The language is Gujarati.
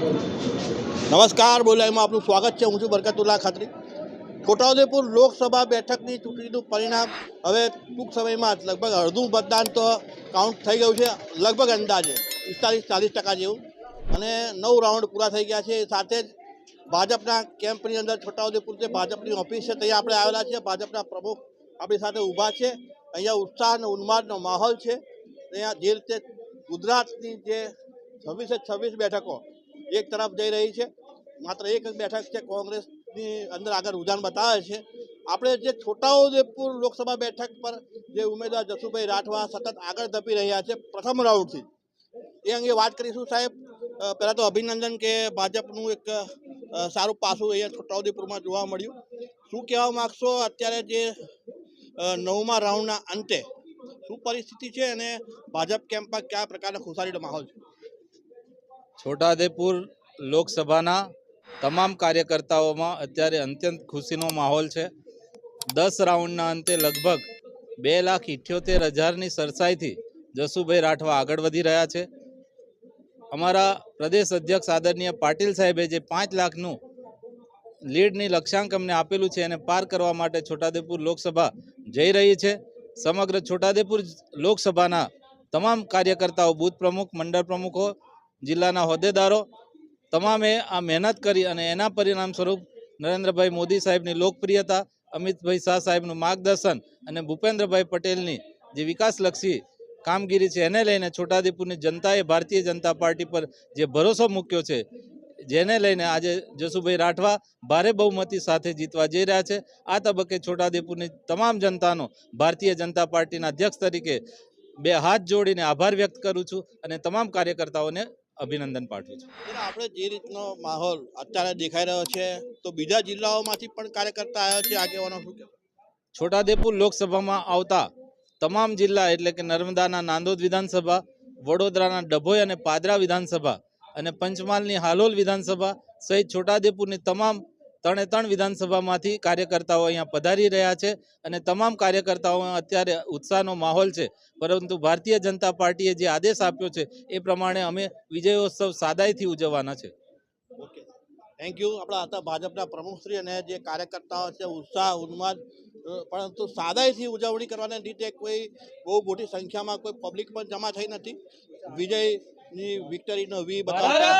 નમસ્કાર બોલાઈમાં આપનું સ્વાગત છે. હું છું બરકતુલ્લા ખાતરી. છોટાઉદેપુર લોકસભા બેઠકની ચૂંટણીનું પરિણામ હવે ટૂંક સમયમાં જ લગભગ અડધું મતદાન તો કાઉન્ટ થઈ ગયું છે, લગભગ અંદાજે પિસ્તાલીસ, ચાલીસ ટકા જેવું. અને નવ રાઉન્ડ પૂરા થઈ ગયા છે. સાથે જ ભાજપના કેમ્પની અંદર છોટાઉદેપુર જે ભાજપની ઓફિસ છે, ત્યાં આપણે આવેલા છીએ. ભાજપના પ્રમુખ આપણી સાથે ઊભા છે. અહીંયા ઉત્સાહ અને ઉન્માદનો માહોલ છે. અહીંયા જે રીતે ગુજરાતની જે છવ્વીસે છવ્વીસ બેઠકો એક તરફ જઈ રહી છે, માત્ર એક જ બેઠક છે, કોંગ્રેસની અંદર આગળ રુઝાન બતાવે છે. આપણે જે છોટાઉદેપુર લોકસભા બેઠક પર જે ઉમેદવાર જસુભાઈ રાઠવા સતત આગળ ધપી રહ્યા છે, પ્રથમ રાઉન્ડથી. એ અંગે વાત કરીશું સાહેબ. પહેલાં તો અભિનંદન કે ભાજપનું એક સારું પાસું અહીંયા છોટાઉદેપુરમાં જોવા મળ્યું. શું કહેવા માગશો અત્યારે જે નવમા રાઉન્ડના અંતે? શું પરિસ્થિતિ છે અને ભાજપ કેમ્પમાં કયા પ્રકારના ખુશાલીનો માહોલ છે? છોટાઉદેપુર લોકસભાના તમામ કાર્યકર્તાઓમાં અત્યારે અત્યંત ખુશીનો માહોલ છે. દસ રાઉન્ડના અંતે લગભગ બે લાખ ઇઠ્યોતેર હજારની સરસાઈથી જસુભાઈ રાઠવા આગળ વધી રહ્યા છે. અમારા પ્રદેશ અધ્યક્ષ આદરણીય પાટીલ સાહેબે જે પાંચ લાખનું લીડની લક્ષ્યાંક અમને આપેલું છે એને પાર કરવા માટે છોટાઉદેપુર લોકસભા જઈ રહી છે. સમગ્ર છોટાઉદેપુર લોકસભાના તમામ કાર્યકર્તાઓ, બૂથ પ્રમુખ, મંડળ પ્રમુખો જિલ્લાના હોદ્દેદારો તમામે આ મહેનત કરી અને એના પરિણામ સ્વરૂપ નરેન્દ્રભાઈ મોદી સાહેબની લોકપ્રિયતા, અમિતભાઈ શાહ સાહેબનું માર્ગદર્શન અને ભૂપેન્દ્રભાઈ પટેલની જે વિકાસલક્ષી કામગીરી છે એને લઈને છોટાઉદેપુરની જનતાએ ભારતીય જનતા પાર્ટી પર જે ભરોસો મૂક્યો છે, જેને લઈને આજે જસુભાઈ રાઠવા ભારે બહુમતી સાથે જીતવા જઈ રહ્યા છે. આ તબક્કે છોટાઉદેપુરની તમામ જનતાનો ભારતીય જનતા પાર્ટીના અધ્યક્ષ તરીકે બે હાથ જોડીને આભાર વ્યક્ત કરું છું અને તમામ કાર્યકર્તાઓને અભિનંદન પાઠવું છું. આપણે જે રીતનો માહોલ અત્યારે દેખાઈ રહ્યો છે તો બીજા જિલ્લાઓમાંથી પણ કાર્યકર્તા આવ્યા છે આગેવાનો શું છોટાદેપુર લોકસભામાં આવતા તમામ જિલ્લા એટલે કે નર્મદાના નાંદોદ વિધાનસભા વડોદરાના ડભોઈ અને પાદરા વિધાનસભા અને પંચમહાલની હાલોલ વિધાનસભા સહિત છોટાદેપુરની તમામ ત્રણે ત્રણ વિધાનસભામાંથી કાર્યકર્તાઓ અહીંયા પધારી રહ્યા છે અને તમામ કાર્યકર્તાઓ અત્યારે ઉત્સાહનો માહોલ છે. પરંતુ ભારતીય જનતા પાર્ટીએ જે આદેશ આપ્યો છે એ પ્રમાણે અમે વિજયોત્સવ સાદાઈથી ઉજવવાના છે. ઓકે થેન્ક યુ આપણા હતા ભાજપના પ્રમુખશ્રી અને જે કાર્યકર્તાઓ છે ઉત્સાહ ઉન્માદ પરંતુ સાદાઈથી ઉજવણી કરવાના લીધે કોઈ બહુ મોટી સંખ્યામાં કોઈ પબ્લિક પણ જમા થઈ નથી. વિજયની વિક્ટરીનો વી બતાવતા